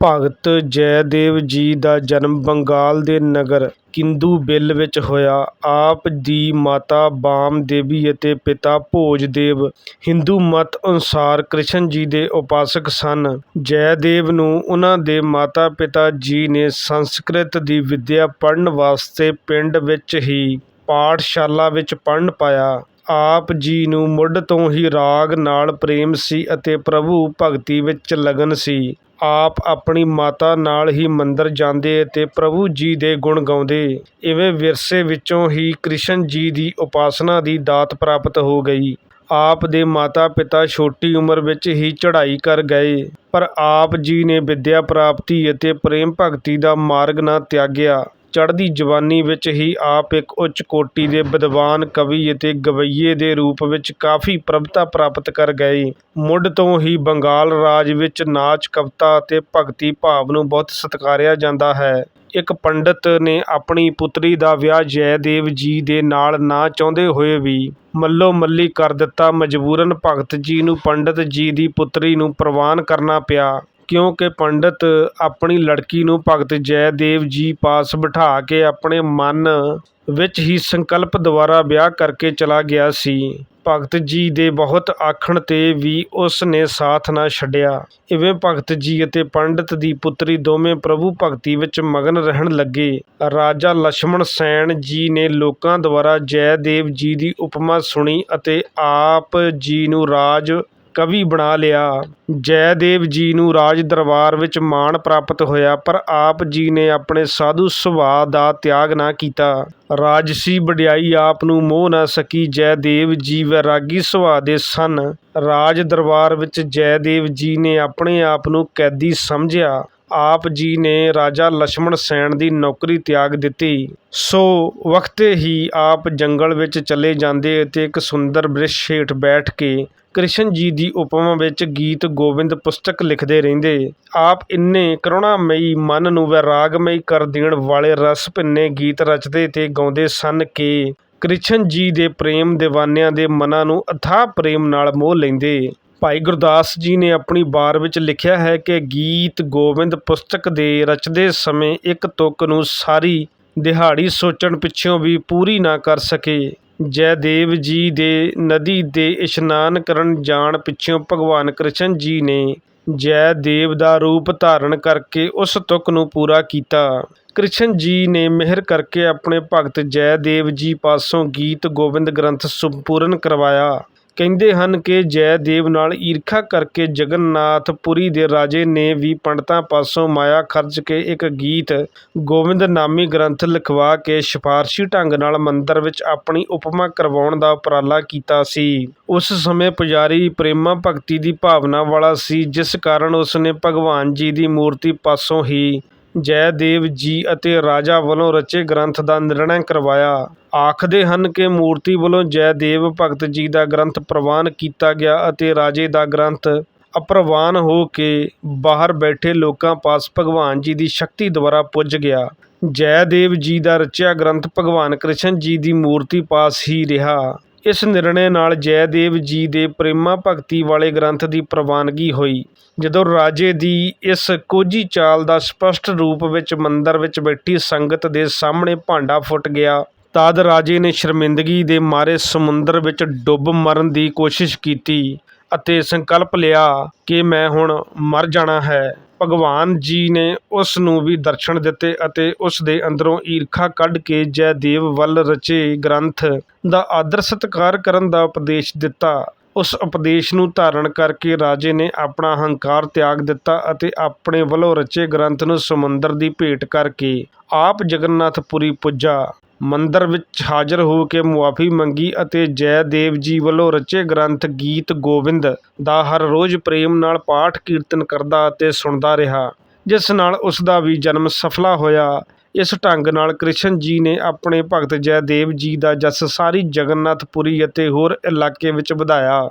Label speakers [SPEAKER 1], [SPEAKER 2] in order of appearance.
[SPEAKER 1] ਭਗਤ ਜੈਦੇਵ ਜੀ ਦਾ ਜਨਮ ਬੰਗਾਲ ਦੇ ਨਗਰ ਕਿੰਦੂਬਿਲ ਵਿੱਚ ਹੋਇਆ। ਆਪ ਦੀ ਮਾਤਾ ਬਾਮ ਦੇਵੀ ਅਤੇ ਪਿਤਾ ਭੋਜਦੇਵ ਹਿੰਦੂ ਮਤ ਅਨੁਸਾਰ ਕ੍ਰਿਸ਼ਨ ਜੀ ਦੇ ਉਪਾਸਕ ਸਨ। ਜੈਦੇਵ ਨੂੰ ਉਨ੍ਹਾਂ ਦੇ ਮਾਤਾ ਪਿਤਾ ਜੀ ਨੇ ਸੰਸਕ੍ਰਿਤ ਦੀ ਵਿੱਦਿਆ ਪੜ੍ਹਨ ਵਾਸਤੇ ਪਿੰਡ ਵਿੱਚ ਹੀ ਪਾਠਸ਼ਾਲਾ ਵਿੱਚ ਪੜ੍ਹਨ ਪਾਇਆ। ਆਪ ਜੀ ਨੂੰ ਮੁੱਢ ਤੋਂ ਹੀ ਰਾਗ ਨਾਲ ਪ੍ਰੇਮ ਸੀ ਅਤੇ ਪ੍ਰਭੂ ਭਗਤੀ ਵਿੱਚ ਲਗਨ ਸੀ। ਆਪ ਆਪਣੀ ਮਾਤਾ ਨਾਲ ਹੀ ਮੰਦਰ ਜਾਂਦੇ ਅਤੇ ਪ੍ਰਭੂ ਜੀ ਦੇ ਗੁਣ ਗਾਉਂਦੇ। ਇਵੇਂ ਵਿਰਸੇ ਵਿੱਚੋਂ ਹੀ ਕ੍ਰਿਸ਼ਨ ਜੀ ਦੀ ਉਪਾਸਨਾ ਦੀ ਦਾਤ ਪ੍ਰਾਪਤ ਹੋ ਗਈ। ਆਪ ਦੇ ਮਾਤਾ ਪਿਤਾ ਛੋਟੀ ਉਮਰ ਵਿੱਚ ਹੀ ਚੜ੍ਹਾਈ ਕਰ ਗਏ ਪਰ ਆਪ ਜੀ ਨੇ ਵਿੱਦਿਆ ਪ੍ਰਾਪਤੀ ਅਤੇ ਪ੍ਰੇਮ ਭਗਤੀ ਦਾ ਮਾਰਗ ਨਾ ਤਿਆਗਿਆ। ਚੜ੍ਹਦੀ ਜਵਾਨੀ ਵਿੱਚ ਹੀ ਆਪ ਇੱਕ ਉੱਚ ਕੋਟੀ ਦੇ ਵਿਦਵਾਨ ਕਵੀ ਅਤੇ ਗਵੱਈਏ ਦੇ ਰੂਪ ਵਿੱਚ ਕਾਫ਼ੀ ਪ੍ਰਭਤਾ ਪ੍ਰਾਪਤ ਕਰ ਗਏ। ਮੁੱਢ ਤੋਂ ਹੀ ਬੰਗਾਲ ਰਾਜ ਵਿੱਚ ਨਾਚ, ਕਵਿਤਾ ਅਤੇ ਭਗਤੀ ਭਾਵ ਨੂੰ ਬਹੁਤ ਸਤਿਕਾਰਿਆ ਜਾਂਦਾ ਹੈ। ਇੱਕ ਪੰਡਿਤ ਨੇ ਆਪਣੀ ਪੁੱਤਰੀ ਦਾ ਵਿਆਹ ਜੈਦੇਵ ਜੀ ਦੇ ਨਾਲ ਨਾ ਚਾਹੁੰਦੇ ਹੋਏ ਵੀ ਮੱਲੋ ਮੱਲੀ ਕਰ ਦਿੱਤਾ। ਮਜਬੂਰਨ ਭਗਤ ਜੀ ਨੂੰ ਪੰਡਿਤ ਜੀ ਦੀ ਪੁੱਤਰੀ ਨੂੰ ਪ੍ਰਵਾਨ ਕਰਨਾ ਪਿਆ ਕਿਉਂਕਿ ਪੰਡਤ ਆਪਣੀ ਲੜਕੀ ਨੂੰ ਭਗਤ ਜੈਦੇਵ ਜੀ ਪਾਸ ਬਿਠਾ ਕੇ ਆਪਣੇ ਮਨ ਵਿੱਚ ਹੀ ਸੰਕਲਪ ਦੁਆਰਾ ਵਿਆਹ ਕਰਕੇ ਚਲਾ ਗਿਆ ਸੀ। ਭਗਤ ਜੀ ਦੇ ਬਹੁਤ ਆਖਣ ਤੇ ਵੀ ਉਸ ਨੇ ਸਾਥ ਨਾ ਛੱਡਿਆ। ਇਵੇਂ ਭਗਤ ਜੀ ਅਤੇ ਪੰਡਤ ਦੀ ਪੁੱਤਰੀ ਦੋਵੇਂ ਪ੍ਰਭੂ ਭਗਤੀ ਵਿੱਚ ਮਗਨ ਰਹਿਣ ਲੱਗੇ। ਰਾਜਾ ਲਛਮਣ ਸੈਨ ਜੀ ਨੇ ਲੋਕਾਂ ਦੁਆਰਾ ਜੈਦੇਵ ਜੀ ਦੀ ਉਪਮਾ ਸੁਣੀ ਅਤੇ ਆਪ ਜੀ ਨੂੰ ਰਾਜ ਕਵੀ ਬਣਾ ਲਿਆ। ਜੈਦੇਵ ਜੀ ਨੂੰ ਰਾਜ ਦਰਬਾਰ ਵਿੱਚ ਮਾਣ ਪ੍ਰਾਪਤ ਹੋਇਆ, ਪਰ ਆਪ ਜੀ ਨੇ ਆਪਣੇ ਸਾਧੂ ਸੁਭਾਅ ਦਾ ਤਿਆਗ ਨਾ ਕੀਤਾ। ਰਾਜਸੀ ਵਡਿਆਈ ਆਪ ਨੂੰ ਮੋਹ ਨਾ ਸਕੀ। ਜੈਦੇਵ ਜੀ ਵੈਰਾਗੀ ਸੁਭਾਅ ਦੇ ਸਨ। ਰਾਜ ਦਰਬਾਰ ਵਿੱਚ ਜੈਦੇਵ ਜੀ ਨੇ ਆਪਣੇ ਆਪ ਨੂੰ ਕੈਦੀ ਸਮਝਿਆ। ਆਪ ਜੀ ਨੇ ਰਾਜਾ ਲਛਮਣ ਸੈਣ ਦੀ ਨੌਕਰੀ ਤਿਆਗ ਦਿੱਤੀ। ਸੋ ਵਕਤੇ ਹੀ ਆਪ ਜੰਗਲ ਵਿੱਚ ਚਲੇ ਜਾਂਦੇ ਅਤੇ ਇੱਕ ਸੁੰਦਰ ਬ੍ਰਿਸ਼ ਹੇਠ ਬੈਠ ਕੇ ਕ੍ਰਿਸ਼ਨ ਜੀ ਦੀ ਉਪਮਾ ਵਿੱਚ ਗੀਤ ਗੋਬਿੰਦ ਪੁਸਤਕ ਲਿਖਦੇ ਰਹਿੰਦੇ। ਆਪ ਇੰਨੇ ਕਰੁਣਾਮਈ ਮਨ ਨੂੰ ਵੈਰਾਗਮਈ ਕਰ ਦੇਣ ਵਾਲੇ ਰਸ ਭਿੰਨੇ ਗੀਤ ਰਚਦੇ ਤੇ ਗਾਉਂਦੇ ਸਨ ਕਿ ਕ੍ਰਿਸ਼ਨ ਜੀ ਦੇ ਪ੍ਰੇਮ ਦੀਵਾਨਿਆਂ ਦੇ ਮਨਾਂ ਨੂੰ ਅਥਾਹ ਪ੍ਰੇਮ ਨਾਲ ਮੋਹ ਲੈਂਦੇ। ਭਾਈ ਗੁਰਦਾਸ ਜੀ ਨੇ ਆਪਣੀ ਵਾਰ ਵਿੱਚ ਲਿਖਿਆ ਹੈ ਕਿ ਗੀਤ ਗੋਬਿੰਦ ਪੁਸਤਕ ਦੇ ਰਚਦੇ ਸਮੇਂ ਇੱਕ ਤੁਕ ਨੂੰ ਸਾਰੀ ਦਿਹਾੜੀ ਸੋਚਣ ਪਿੱਛੋਂ ਵੀ ਪੂਰੀ ਨਾ ਕਰ ਸਕੇ। ਜੈਦੇਵ ਜੀ ਦੇ ਨਦੀ ਦੇ ਇਸ਼ਨਾਨ ਕਰਨ ਜਾਣ ਪਿੱਛੋਂ ਭਗਵਾਨ ਕ੍ਰਿਸ਼ਨ ਜੀ ਨੇ ਜੈਦੇਵ ਦਾ ਰੂਪ ਧਾਰਨ ਕਰਕੇ ਉਸ ਤੁਕ ਨੂੰ ਪੂਰਾ ਕੀਤਾ। ਕ੍ਰਿਸ਼ਨ ਜੀ ਨੇ ਮਿਹਰ ਕਰਕੇ ਆਪਣੇ ਭਗਤ ਜੈਦੇਵ ਜੀ ਪਾਸੋਂ ਗੀਤ ਗੋਬਿੰਦ ਗ੍ਰੰਥ ਸੰਪੂਰਨ ਕਰਵਾਇਆ। ਕਹਿੰਦੇ ਹਨ ਕਿ ਜੈਦੇਵ ਨਾਲ ਈਰਖਾ ਕਰਕੇ ਜਗਨਨਾਥ ਪੁਰੀ ਦੇ ਰਾਜੇ ਨੇ ਵੀ ਪੰਡਤਾਂ ਪਾਸੋਂ ਮਾਇਆ ਖਰਚ ਕੇ ਇੱਕ ਗੀਤ ਗੋਬਿੰਦ ਨਾਮੀ ਗ੍ਰੰਥ ਲਿਖਵਾ ਕੇ ਸਿਫਾਰਸ਼ੀ ਢੰਗ ਨਾਲ ਮੰਦਰ ਵਿੱਚ ਆਪਣੀ ਉਪਮਾ ਕਰਵਾਉਣ ਦਾ ਉਪਰਾਲਾ ਕੀਤਾ ਸੀ। ਉਸ ਸਮੇਂ ਪੁਜਾਰੀ ਪ੍ਰੇਮਾ ਭਗਤੀ ਦੀ ਭਾਵਨਾ ਵਾਲਾ ਸੀ, ਜਿਸ ਕਾਰਨ ਉਸ ਨੇ ਭਗਵਾਨ ਜੀ ਦੀ ਮੂਰਤੀ ਪਾਸੋਂ ਹੀ ਜੈਦੇਵ ਜੀ ਅਤੇ ਰਾਜਾ ਵੱਲੋਂ ਰਚੇ ਗ੍ਰੰਥ ਦਾ ਨਿਰਣੈ ਕਰਵਾਇਆ। ਆਖਦੇ ਹਨ ਕਿ ਮੂਰਤੀ ਵੱਲੋਂ ਜੈਦੇਵ ਭਗਤ ਜੀ ਦਾ ਗ੍ਰੰਥ ਪ੍ਰਵਾਨ ਕੀਤਾ ਗਿਆ ਅਤੇ ਰਾਜੇ ਦਾ ਗ੍ਰੰਥ ਅਪ੍ਰਵਾਨ ਹੋ ਕੇ ਬਾਹਰ ਬੈਠੇ ਲੋਕਾਂ ਪਾਸ ਭਗਵਾਨ ਜੀ ਦੀ ਸ਼ਕਤੀ ਦੁਆਰਾ ਪੁੱਜ ਗਿਆ। ਜੈਦੇਵ ਜੀ ਦਾ ਰਚਿਆ ਗ੍ਰੰਥ ਭਗਵਾਨ ਕ੍ਰਿਸ਼ਨ ਜੀ ਦੀ ਮੂਰਤੀ ਪਾਸ ਹੀ ਰਿਹਾ। ਇਸ ਨਿਰਣੈ ਨਾਲ ਜੈਦੇਵ ਜੀ ਦੇ ਪ੍ਰੇਮਾ ਭਗਤੀ ਵਾਲੇ ਗ੍ਰੰਥ ਦੀ ਪ੍ਰਵਾਨਗੀ ਹੋਈ। ਜਦੋਂ ਰਾਜੇ ਦੀ ਇਸ ਕੋਝੀ ਚਾਲ ਦਾ ਸਪੱਸ਼ਟ ਰੂਪ ਵਿੱਚ ਮੰਦਰ ਵਿੱਚ ਬੈਠੀ ਸੰਗਤ ਦੇ ਸਾਹਮਣੇ ਭਾਂਡਾ ਫੁੱਟ ਗਿਆ ਤਦ ਰਾਜੇ ਨੇ ਸ਼ਰਮਿੰਦਗੀ ਦੇ ਮਾਰੇ ਸਮੁੰਦਰ ਵਿੱਚ ਡੁੱਬ ਮਰਨ ਦੀ ਕੋਸ਼ਿਸ਼ ਕੀਤੀ ਅਤੇ ਸੰਕਲਪ ਲਿਆ ਕਿ ਮੈਂ ਹੁਣ ਮਰ ਜਾਣਾ ਹੈ। ਭਗਵਾਨ ਜੀ ਨੇ ਉਸ ਨੂੰ ਵੀ ਦਰਸ਼ਨ ਦਿੱਤੇ ਅਤੇ ਉਸ ਦੇ ਅੰਦਰੋਂ ਈਰਖਾ ਕੱਢ ਕੇ ਜੈਦੇਵ ਵੱਲ ਰਚੇ ਗ੍ਰੰਥ ਦਾ ਆਦਰ ਸਤਿਕਾਰ ਕਰਨ ਦਾ ਉਪਦੇਸ਼ ਦਿੱਤਾ। ਉਸ ਉਪਦੇਸ਼ ਨੂੰ ਧਾਰਨ ਕਰਕੇ ਰਾਜੇ ਨੇ ਆਪਣਾ ਹੰਕਾਰ ਤਿਆਗ ਦਿੱਤਾ ਅਤੇ ਆਪਣੇ ਵੱਲੋਂ ਰਚੇ ਗ੍ਰੰਥ ਨੂੰ ਸਮੁੰਦਰ ਦੀ ਭੇਟ ਕਰਕੇ ਆਪ ਜਗਨਨਾਥ ਪੁਰੀ ਪੁੱਜਾ। ਮੰਦਰ ਵਿੱਚ ਹਾਜ਼ਰ ਹੋ ਕੇ ਮੁਆਫ਼ੀ ਮੰਗੀ ਅਤੇ ਜੈਦੇਵ ਜੀ ਵੱਲੋਂ ਰਚੇ ਗ੍ਰੰਥ ਗੀਤ ਗੋਬਿੰਦ ਦਾ ਹਰ ਰੋਜ਼ ਪ੍ਰੇਮ ਨਾਲ ਪਾਠ ਕੀਰਤਨ ਕਰਦਾ ਅਤੇ ਸੁਣਦਾ ਰਿਹਾ, ਜਿਸ ਨਾਲ ਉਸ ਦਾ ਵੀ ਜਨਮ ਸਫਲਾ ਹੋਇਆ। ਇਸ ਢੰਗ ਨਾਲ ਕ੍ਰਿਸ਼ਨ ਜੀ ਨੇ ਆਪਣੇ ਭਗਤ ਜੈਦੇਵ ਜੀ ਦਾ ਜਸ ਸਾਰੀ ਜਗਨਨਾਥ ਪੁਰੀ ਅਤੇ ਹੋਰ ਇਲਾਕੇ ਵਿੱਚ ਵਧਾਇਆ।